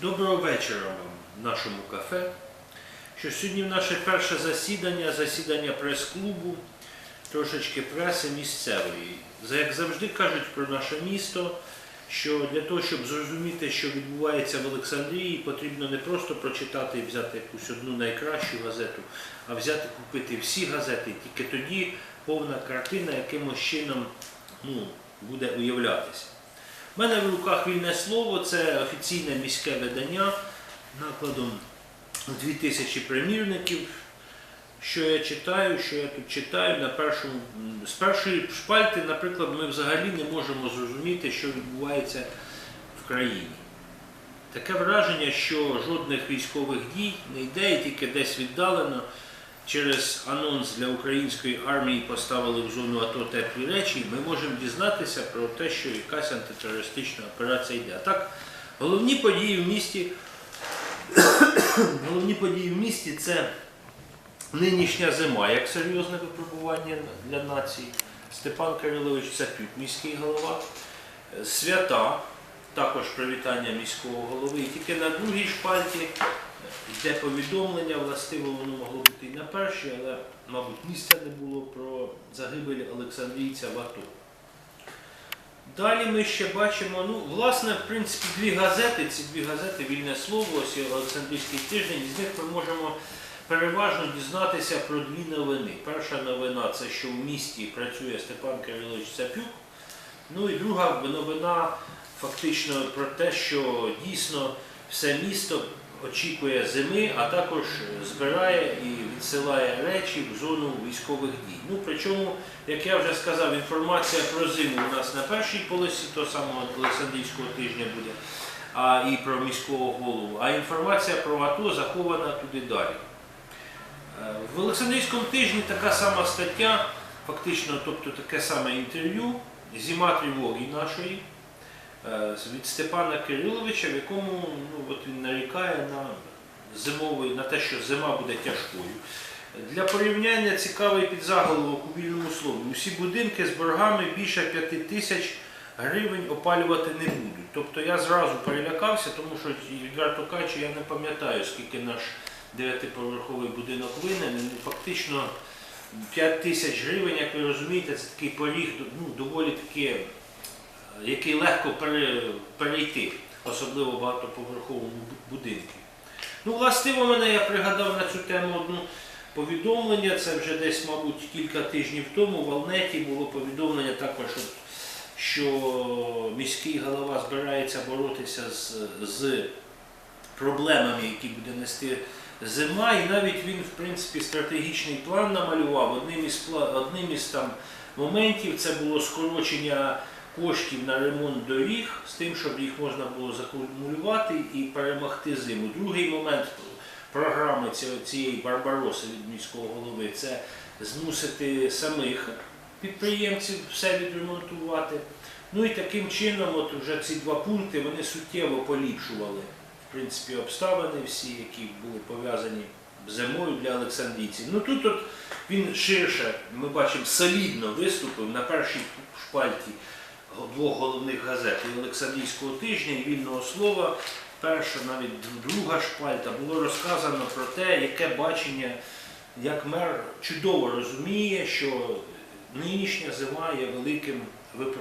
Доброго вечора вам в нашому кафе. Що сьогодні наше перше засідання, засідання прес-клубу, трошечки преси місцевої. Як завжди кажуть про наше місто, що для того, щоб зрозуміти, що відбувається в Олександрії, потрібно не просто прочитати і взяти якусь одну найкращу газету, а взяти купити всі газети. Тільки тоді повна картина якимось чином ну, буде уявлятися. У мене в руках вільне слово, це офіційне міське видання накладом 2000 примірників. Що я читаю, що я тут читаю на першому з першої шпальти, наприклад, ми взагалі не можемо зрозуміти, що відбувається в країні. Таке враження, що жодних військових дій не йде, і тільки десь віддалено через анонс для української армії поставили в зону АТО теплі речі, ми можемо дізнатися про те, що якась антитерористична операція йде. А так, головні події в місті, головні події в місті це нинішня зима, як серйозне випробування для нації. Степан Кирилович Цапюк, міський голова, свята, також привітання міського голови. І тільки на другій шпальті е, йде повідомлення, властиво воно могло бути і на першій, але, мабуть, місця не було про загибель Олександрійця в АТО. Далі ми ще бачимо, ну, власне, в принципі, дві газети, ці дві газети Вільне слово, ось Олександрійський тиждень, з них ми можемо переважно дізнатися про дві новини. Перша новина це що в місті працює Степан Кирилович Цапюк. Ну і друга новина фактично про те, що дійсно все місто очікує зими, а також збирає і відсилає речі в зону військових дій. Ну причому, як я вже сказав, інформація про зиму у нас на першій полосі того самого Олександрійського тижня буде, а і про міського голову. А інформація про АТО захована туди далі. Е, В Олександрійському тижні така сама стаття, фактично, тобто таке саме інтерв'ю, зима тривоги нашої від Степана Кириловича, в якому ну, от він нарікає на зимовий, на те, що зима буде тяжкою. Для порівняння цікавий підзаголовок у вільному слові. Усі будинки з боргами більше 5 тисяч гривень опалювати не будуть. Тобто я зразу перелякався, тому що відверто кажучи, я не пам'ятаю, скільки наш дев'ятиповерховий будинок винен. Фактично 5 тисяч гривень, як ви розумієте, це такий поріг ну, доволі таки, е, який легко перейти, особливо в багатоповерховому будинку. Ну, властиво мене я пригадав на цю тему одну повідомлення. Це вже десь, мабуть, кілька тижнів тому в Алнеті було повідомлення також, що міський голова збирається боротися з, з проблемами, які буде нести зима, і навіть він, в принципі, стратегічний план намалював. Одним із, одним із там моментів це було скорочення коштів на ремонт доріг з тим, щоб їх можна було закумулювати і перемогти зиму. Другий момент програми цієї Барбароси від міського голови це змусити самих підприємців все відремонтувати. Ну і таким чином, от вже ці два пункти вони суттєво поліпшували в принципі, обставини всі, які були пов'язані зимою для Олександрійців. Ну тут от він ширше, ми бачимо, солідно виступив на першій шпальті двох головних газет і Олександрійського тижня і вільного слова. Перша, навіть друга шпальта, було розказано про те, яке бачення, як мер чудово розуміє, що нинішня зима є великим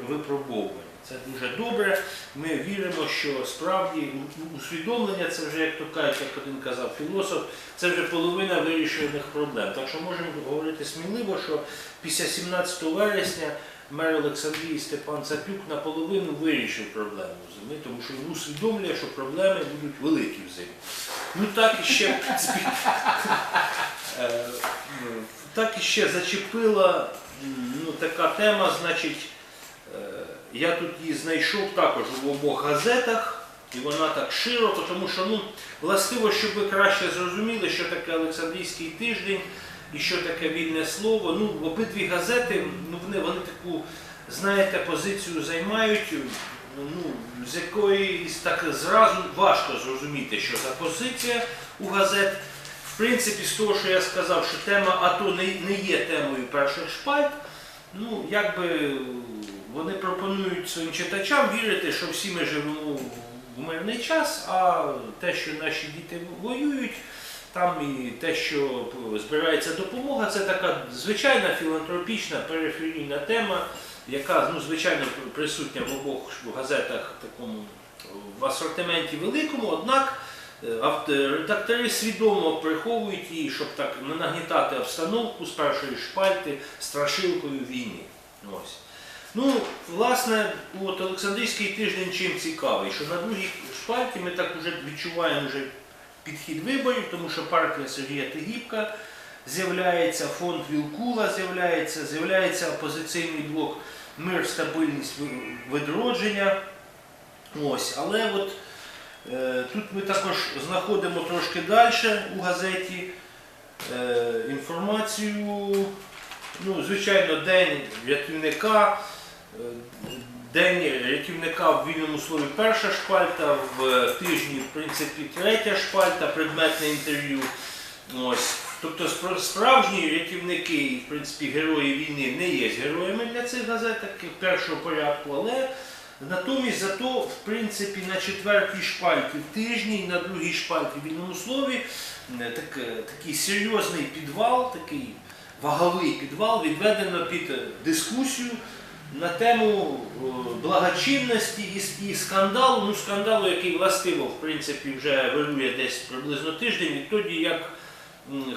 випробовуванням. Це дуже добре. Ми віримо, що справді усвідомлення, це вже, як то кажуть, як один казав філософ, це вже половина вирішених проблем. Так що можемо говорити сміливо, що після 17 вересня мер Олександрії Степан Цапюк наполовину вирішив проблему зими, тому що він усвідомлює, що проблеми будуть великі взиму. Ну так і ще, е, ну, так і ще зачепила ну, така тема, значить. Е, Я тут її знайшов також в обох газетах, і вона так широко, тому що ну, властиво, щоб ви краще зрозуміли, що таке Олександрійський тиждень і що таке вільне слово. Ну, обидві газети, ну, вони, вони таку, знаєте, позицію займають, ну, з якої так зразу важко зрозуміти, що за позиція у газет. В принципі, з того, що я сказав, що тема АТО не, не є темою перших шпальт, ну, якби вони пропонують своїм читачам вірити, що всі ми живемо у мирний час, а те, що наші діти воюють, там і те, що збирається допомога, це така звичайна філантропічна периферійна тема, яка ну, звичайно присутня в обох газетах такому в асортименті великому, однак е, редактори свідомо приховують її, щоб так не нагнітати обстановку з першої шпальти страшилкою війни. Ось. Ну, власне, от Олександрійський тиждень чим цікавий, що на другій шпальті ми так вже відчуваємо вже підхід виборів, тому що партія Сергія Тигіпка з'являється, фонд Вілкула з'являється, з'являється опозиційний блок Мир, стабільність, відродження. Ось, але от е, тут ми також знаходимо трошки далі у газеті е, інформацію. Ну, звичайно, день рятівника. День рятівника в вільному слові перша шпальта, в тижні, в принципі, третя шпальта, предметне інтерв'ю. Ось. Тобто справжні рятівники, і, в принципі, герої війни не є героями для цих газет першого порядку, але натомість зато, в принципі, на четвертій шпальті в тижні і на другій шпальті в вільному слові е, так, е, такий серйозний підвал, такий ваговий підвал відведено під дискусію на тему е, благочинності і, скандалу, ну скандалу, який властиво, в принципі, вже вирує десь приблизно тиждень відтоді, як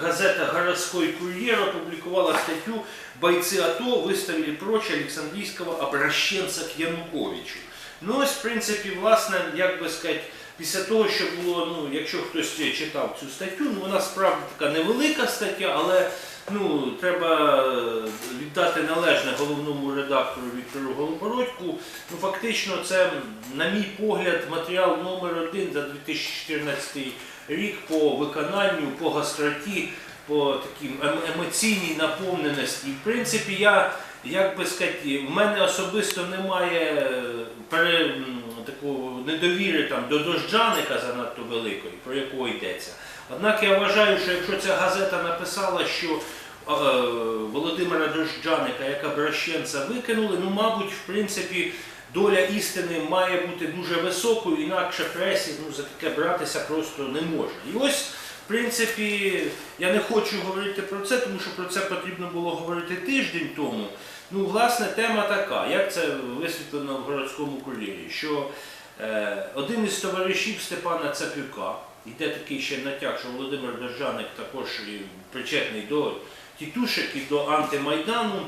газета «Городской курьер» опубликовала статтю «Бойцы АТО выставили прочь Олександрійського обращенца к Януковичу». Ну ось, в принципі, власне, як би сказати, після того, що було, ну, якщо хтось читав цю статтю, ну вона справді така невелика стаття, але ну, треба е, віддати належне головному редактору Віктору Голобородьку. Ну, фактично, це, на мій погляд, матеріал номер один за 2014 рік по виконанню, по гастроті, по таким ем- емоційній наповненості. В принципі, я, як би сказати, в мене особисто немає е, пере, такого недовіри там, до дожджаника занадто великої, про якого йдеться. Однак я вважаю, що якщо ця газета написала, що Володимира Дожджаника як обращенця викинули, ну, мабуть, в принципі, доля істини має бути дуже високою, інакше пресі ну, за таке братися просто не може. І ось, в принципі, я не хочу говорити про це, тому що про це потрібно було говорити тиждень тому. Ну, власне, тема така, як це висвітлено в городському кур'єрі, що е, один із товаришів Степана Цапюка, йде такий ще натяк, що Володимир Держаник також причетний до тітушек і до антимайдану,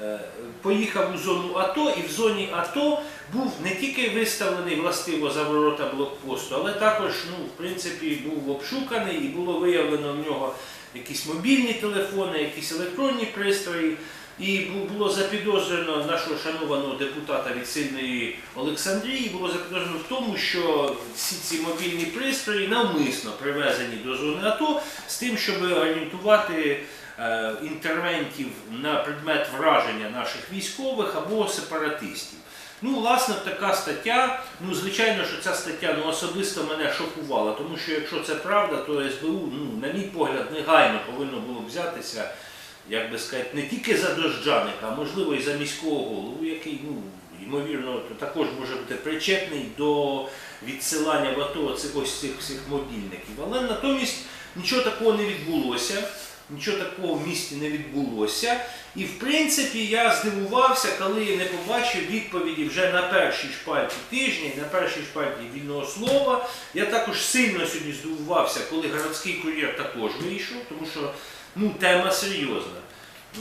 е, поїхав у зону АТО і в зоні АТО був не тільки виставлений властиво за ворота блокпосту, але також, ну, в принципі, був обшуканий і було виявлено в нього якісь мобільні телефони, якісь електронні пристрої. І було запідозрено нашого шанованого депутата від сильної Олександрії, було запідозрено в тому, що всі ці мобільні пристрої навмисно привезені до зони АТО з тим, щоб орієнтувати інтервентів на предмет враження наших військових або сепаратистів. Ну, власне, така стаття. Ну, звичайно, що ця стаття ну, особисто мене шокувала, тому що якщо це правда, то СБУ, ну, на мій погляд, негайно повинно було взятися, як би сказати, не тільки за дожджаника, а можливо і за міського голову, який, ну, ймовірно, також може бути причетний до відсилання в АТО цих ось цих всіх мобільників. Але натомість нічого такого не відбулося. Нічого такого в місті не відбулося. І в принципі я здивувався, коли не побачив відповіді вже на першій шпальті тижня, на першій шпальті вільного слова. Я також сильно сьогодні здивувався, коли городський кур'єр також вийшов, тому що ну, тема серйозна.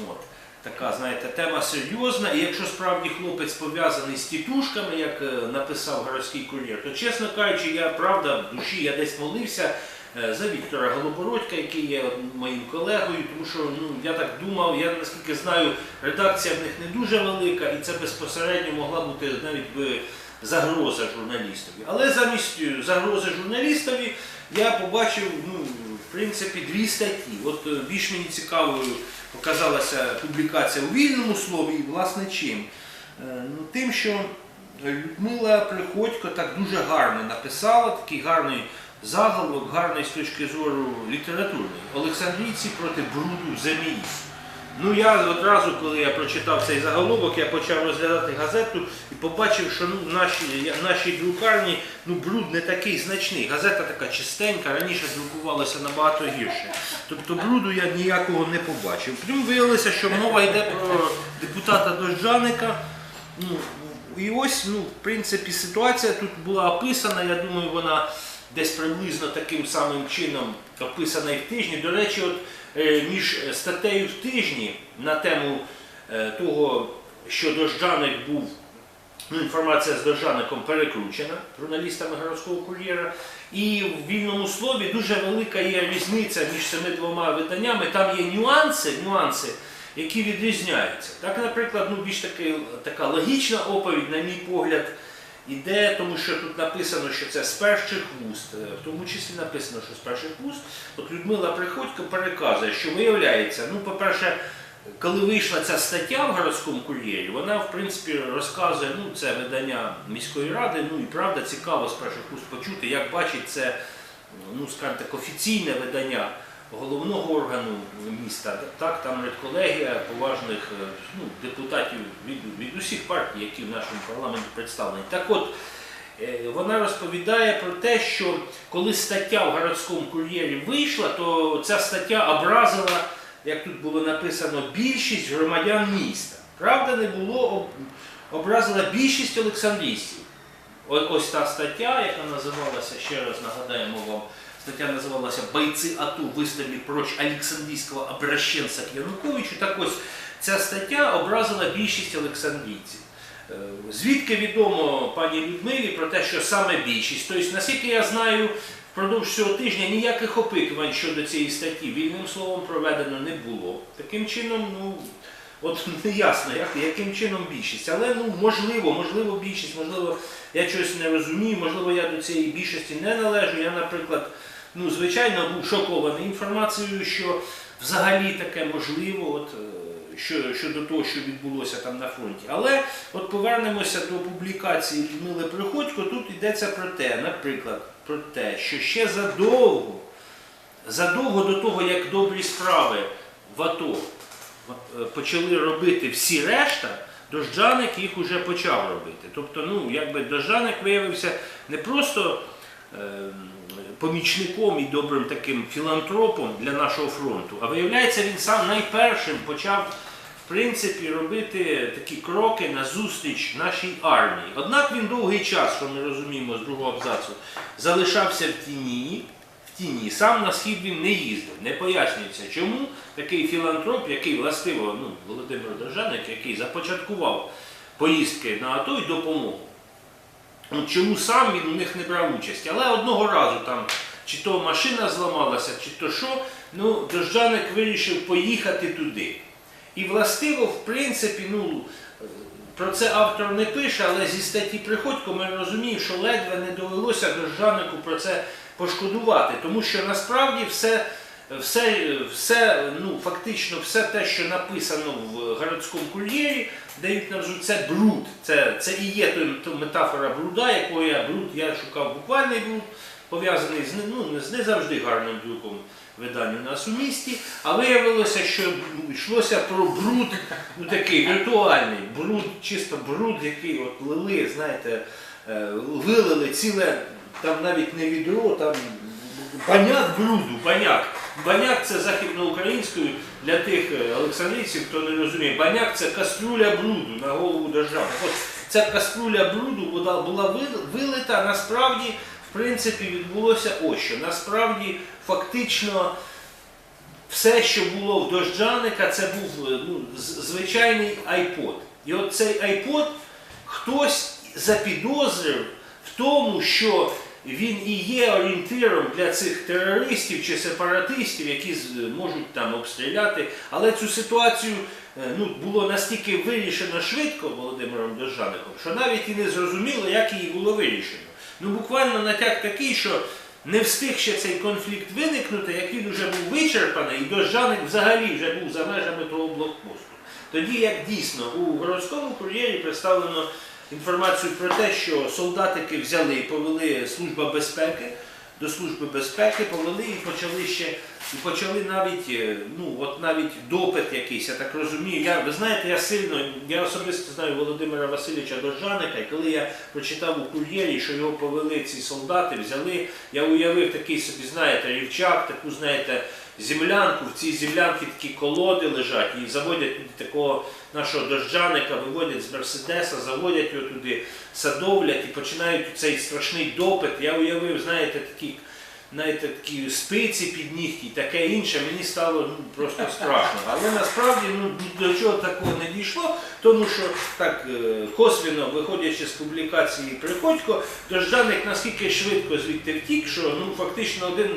От. Така, знаєте, тема серйозна, і якщо справді хлопець пов'язаний з тітушками, як е, написав городський кур'єр, то чесно кажучи, я правда в душі я десь молився за Віктора Голобородька, який є моїм колегою, тому що ну, я так думав, я наскільки знаю, редакція в них не дуже велика, і це безпосередньо могла бути навіть би загроза журналістові. Але замість е, загрози журналістові я побачив, ну, в принципі, дві статті. От е, більш мені цікавою показалася публікація у вільному слові, і власне чим? Е, Ну, тим, що Людмила Приходько так дуже гарно написала, такий гарний заголовок, гарний з точки зору літературної. Олександрійці проти бруду ЗМІ. Ну я одразу, коли я прочитав цей заголовок, я почав розглядати газету і побачив, що ну, в нашій, нашій друкарні ну, бруд не такий значний. Газета така чистенька, раніше друкувалася набагато гірше. Тобто бруду я ніякого не побачив. Потім виявилося, що мова йде про депутата Дожджаника. Ну, і ось, ну, в принципі, ситуація тут була описана. Я думаю, вона десь приблизно таким самим чином описана і в тижні. До речі, от е, між статтею в тижні на тему е, того, що Дожджаник був. Ну, інформація з Дожджаником перекручена журналістами городського кур'єра. І в вільному слові дуже велика є різниця між цими двома виданнями. Там є нюанси, нюанси, які відрізняються. Так, наприклад, ну, більш таки, така логічна оповідь, на мій погляд, іде, тому що тут написано, що це з перших вуст, е, в тому числі написано, що з перших вуст. От Людмила Приходько переказує, що виявляється, ну, по-перше, коли вийшла ця стаття в городському кур'єрі, вона в принципі розказує, ну це видання міської ради, ну і правда цікаво з перших уст почути, як бачить це, ну скажімо так, офіційне видання головного органу міста. Так, там редколегія поважних е, ну, депутатів від, від усіх партій, які в нашому парламенті представлені. Так от, е, вона розповідає про те, що коли стаття в городському кур'єрі вийшла, то ця стаття образила як тут було написано, більшість громадян міста. Правда, не було, образила більшість олександрійців. Ось та стаття, яка називалася, ще раз нагадаємо вам, стаття називалася Бойці АТО виставили проч Олександрійського обращенця к Януковичу. Так ось ця стаття образила більшість олександрійців. Е, Звідки відомо пані Людмилі про те, що саме більшість? Тобто, наскільки я знаю, впродовж цього тижня ніяких опитувань щодо цієї статті вільним словом проведено не було. Таким чином, ну от не ясно, як, яким чином більшість. Але ну можливо, можливо, більшість, можливо, я щось не розумію, можливо, я до цієї більшості не належу. Я, наприклад, ну звичайно був шокований інформацією, що взагалі таке можливо. От, е, що, щодо того, що відбулося там на фронті. Але от повернемося до публікації Людмили Приходько. Тут йдеться про те, наприклад, про те, що ще задовго, задовго до того, як добрі справи в АТО е, почали робити всі решта, Дожджаник їх уже почав робити. Тобто, ну, якби Дожджаник виявився не просто помічником і добрим таким філантропом для нашого фронту, а виявляється, він сам найпершим почав в принципі робити такі кроки на зустріч нашій армії. Однак він довгий час, що ми розуміємо з другого абзацу, залишався в тіні. В тіні. Сам на схід він не їздив, не пояснюється, чому такий філантроп, який властиво, ну, Володимир Держаник, який започаткував поїздки на АТО і допомогу. От чому сам він у них не брав участь. Але одного разу там чи то машина зламалася, чи то що, ну, Дожджаник вирішив поїхати туди. І властиво, в принципі, ну, про це автор не пише, але зі статті Приходько ми розуміємо, що ледве не довелося Дожджанику про це пошкодувати, тому що насправді все, все, все ну, фактично все те, що написано в городському кур'єрі, дають нам це бруд. Це, це і є та метафора бруда, якого я бруд, я шукав буквальний бруд, пов'язаний з, ну, з не завжди гарним друком видань у нас у місті, а виявилося, що йшлося про бруд, ну такий віртуальний бруд, чисто бруд, який от лили, знаєте, е, вилили ціле, там навіть не відро, там баняк бруду, баняк. Баняк це західноукраїнською для тих е, олександрійців, хто не розуміє. Баняк це кастрюля бруду на голову держави. От ця кастрюля бруду була, була вил- вилита, насправді, в принципі, відбулося ось що. Насправді, фактично, все, що було в дожджаника, це був е, ну, звичайний iPod. І от цей iPod хтось запідозрив в тому, що він і є орієнтиром для цих терористів чи сепаратистів, які можуть там обстріляти. Але цю ситуацію е, ну, було настільки вирішено швидко Володимиром Дожжаником, що навіть і не зрозуміло, як її було вирішено. Ну буквально натяк такий, що не встиг ще цей конфлікт виникнути, як він вже був вичерпаний, і Дожджаник взагалі вже був за межами того блокпосту. Тоді як дійсно у городському кур'єрі представлено інформацію про те, що солдатики взяли і повели Служба безпеки до Служби безпеки, повели і почали ще і почали навіть, е, ну от навіть допит якийсь, я так розумію. Я, ви знаєте, я сильно, я особисто знаю Володимира Васильовича Доржаника, і коли я прочитав у кур'єрі, що його повели ці солдати, взяли, я уявив такий собі, знаєте, рівчак, таку, знаєте, землянку, в цій землянці такі колоди лежать, і заводять такого нашого дожджаника, виводять з Мерседеса, заводять його туди, садовлять і починають цей страшний допит. Я уявив, знаєте, такі, знаєте, такі спиці під нігті таке інше, мені стало ну, просто страшно. Але насправді ну, до чого такого не дійшло, тому що так е, косвіно, виходячи з публікації Приходько, дожджаник наскільки швидко звідти втік, що ну, фактично один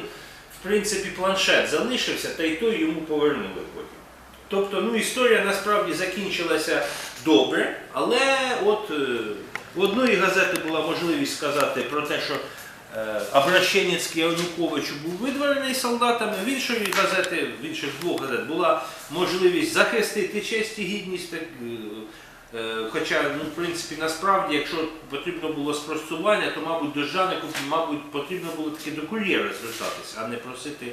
принципі, планшет залишився, та й той йому повернули потім. Тобто, ну, історія насправді закінчилася добре, але от е, в одної газети була можливість сказати про те, що е, обращенець Янукович був видворений солдатами, в іншої газети, в інших двох газет була можливість захистити честь і гідність. Е, Хоча, ну, в принципі, насправді, якщо потрібно було спростування, то, мабуть, до Жанику, мабуть, потрібно було таки до кур'єра звертатися, а не просити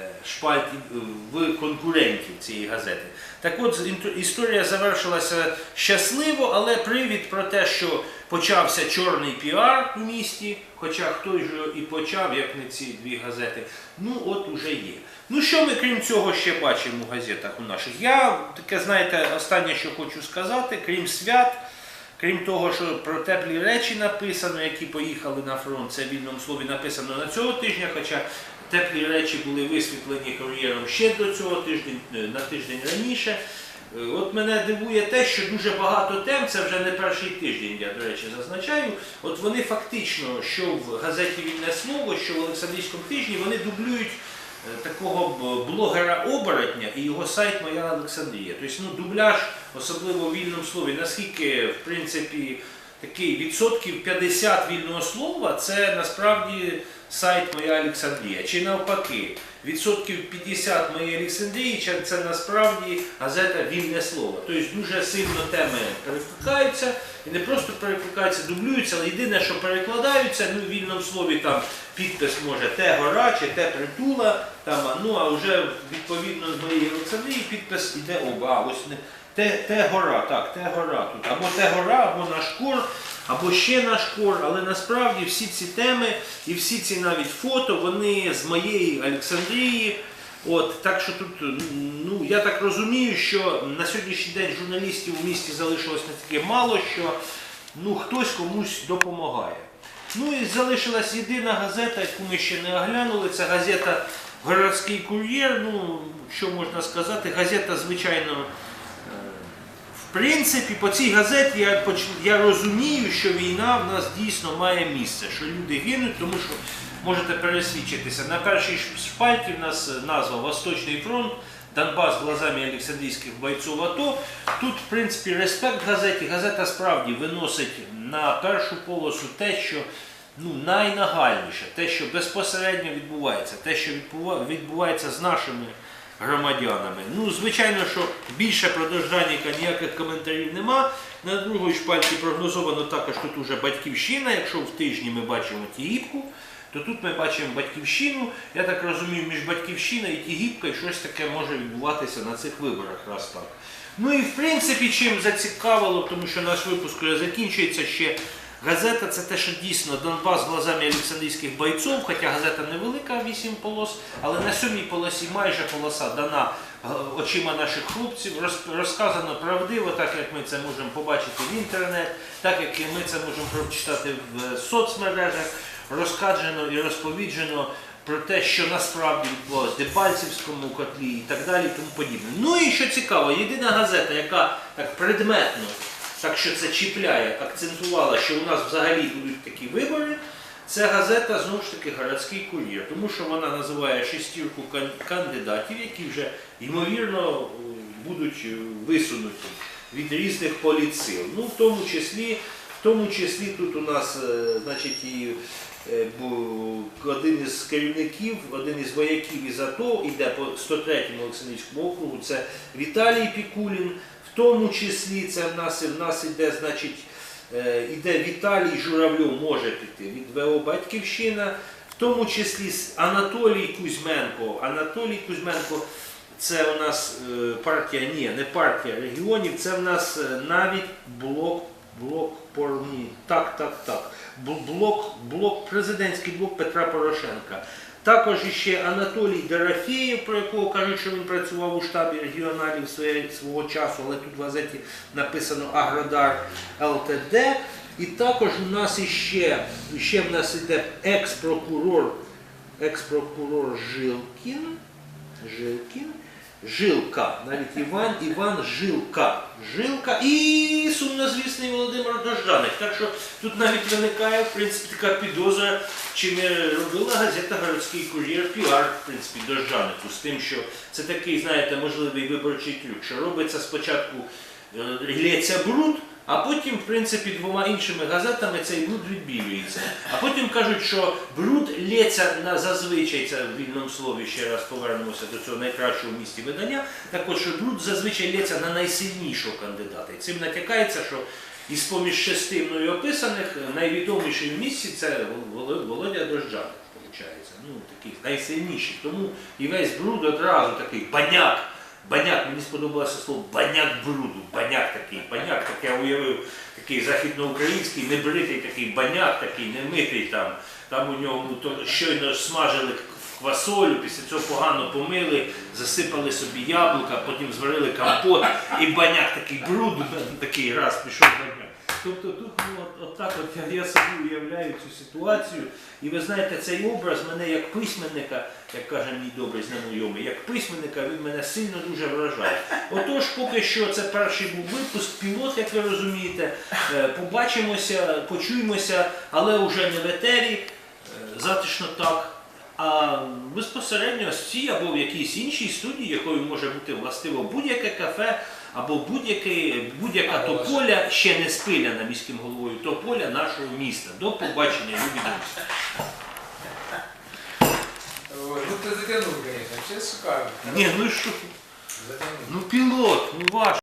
е, шпальтів е, в конкурентів цієї газети. Так от, історія завершилася щасливо, але привід про те, що почався чорний піар у місті, хоча хто ж і почав, як не ці дві газети, ну от уже є. Ну що ми крім цього ще бачимо у газетах у наших? Я таке, знаєте, останнє, що хочу сказати, крім свят, крім того, що про теплі речі написано, які поїхали на фронт, це в вільному слові написано на цього тижня, хоча теплі речі були висвітлені кур'єром ще до цього тиждень, е, на тиждень раніше. Е, От мене дивує те, що дуже багато тем, це вже не перший тиждень, я, до речі, зазначаю. От вони фактично, що в газеті Вільне слово, що в Олександрійському тижні, вони дублюють такого блогера-оборотня і його сайт Моя Олександрія. Тобто, ну, дубляж, особливо в вільному слові, наскільки, в принципі, такий відсотків 50 вільного слова, це насправді сайт Моя Олександрія. Чи навпаки, відсотків 50 моєї Олександрії, це насправді газета Вільне слово. Тобто дуже сильно теми перекликаються, і не просто перекликаються, дублюються, але єдине, що перекладаються, ну в вільному слові там підпис може те гора чи те притула, там, ну а вже відповідно з моєї Олександрії підпис іде оба. А, ось те, те гора, так, те гора тут. Або те гора, або наш кор, або ще наш кор. Але насправді всі ці теми і всі ці навіть фото, вони з моєї Олександрії. От, так що тут, ну я так розумію, що на сьогоднішній день журналістів у місті залишилось настільки мало, що ну, хтось комусь допомагає. Ну і залишилась єдина газета, яку ми ще не оглянули. Це газета Городський кур'єр. Ну, що можна сказати, газета, звичайно, принципі, по цій газеті я, я розумію, що війна в нас дійсно має місце, що люди гинуть, тому що можете пересвідчитися. На першій шпальті в нас назва Восточний фронт. Донбас глазами Олександрійських бойців АТО. Тут, в принципі, респект газеті. Газета справді виносить на першу полосу те, що ну, найнагальніше, те, що безпосередньо відбувається, те, що відбува- відбувається з нашими громадянами. Ну, звичайно, що більше про Дожданіка ніяких коментарів нема. На другій шпальті прогнозовано також тут уже батьківщина. Якщо в тижні ми бачимо Тігіпку, то тут ми бачимо батьківщину. Я так розумію, між батьківщиною і Тігіпкою щось таке може відбуватися на цих виборах, раз так. Ну і в принципі, чим зацікавило, тому що наш випуск закінчується ще. Газета це те, що дійсно Донбас глазами Олександрійських бойців, хоча газета невелика, 8 полос, але на сьомій полосі майже полоса дана е, очима наших хлопців, роз- розказано правдиво, так як ми це можемо побачити в інтернет, так як ми це можемо прочитати в е, соцмережах, розкаджено і розповіджено про те, що насправді відбувалося в Дебальцівському котлі і так далі, і тому подібне. Ну і що цікаво, єдина газета, яка так предметно так що це чіпляє, акцентувала, що у нас взагалі будуть такі вибори. Це газета знову ж таки городський кур'єр, тому що вона називає шестірку кандидатів, які вже ймовірно будуть висунуті від різних політсил. Ну, в тому числі, в тому числі тут у нас, е, значить, і е, один із керівників, один із вояків із АТО йде по 103-му Олександрійському округу, це Віталій Пікулін. Тому числі це в нас, в нас іде, значить, е, іде Віталій Журавльов може піти від ВО Батьківщина. в тому числі Анатолій Кузьменко. Анатолій Кузьменко це у нас е, партія, ні, не партія регіонів, це в нас е, навіть блок, блок порні. Так, так, так. Блок, блок, президентський блок Петра Порошенка. Також ще Анатолій Дерафєєв, про якого кажуть, що він працював у штабі регіоналів свого часу, але тут в газеті написано Аградар ЛТД. І також у нас іще, ще в нас іде екс-прокурор, екс-прокурор Жилкін. Жилкін. Жилка, навіть Іван Іван Жилка. Жилка і сумнозвісний Володимир Дожданик. Так що тут навіть виникає в принципі така підозра, чи не робила газета Городський кур'єр піар, в принципі, Дожданику з тим, що це такий, знаєте, можливий виборчий трюк, що робиться спочатку е, лється бруд, а потім, в принципі, двома іншими газетами цей бруд відбілюється. А потім кажуть, що бруд лється на зазвичай, це в вільному слові ще раз повернемося до цього найкращого в місті видання. Так от, що бруд зазвичай лється на найсильнішого кандидата. І цим натякається, що із поміж шести мною описаних найвідоміший в місті це Вол- Володя Дожджаник, виходить. Ну, такий найсильніший. Тому і весь бруд одразу такий баняк. Баняк, мені сподобалося слово баняк бруду. Баняк такий, баняк, так я уявив, такий західноукраїнський, небритий такий баняк, такий, немитий там. Там у нього ну, то щойно смажили квасолю, після цього погано помили, засипали собі яблука, потім зварили компот, і баняк такий бруду, такий раз пішов баняк. Тобто тут ну, от, от так от я, собі уявляю цю ситуацію. І ви знаєте, цей образ мене як письменника, як каже мій добрий знайомий, як письменника він мене сильно дуже вражає. Отож, поки що це перший був випуск, пілот, як ви розумієте. Е, Побачимося, почуємося, але вже не в етері, е, затишно так. А безпосередньо з цій або в якійсь іншій студії, якою може бути властиво будь-яке кафе або будь-яка тополя, ще не спиляна міським головою тополя нашого міста. До побачення, любі друзі. Ой, ну ти затянув, звісно, все шикарно. Ні, ну що, Затянул. ну пілот, ну ваш.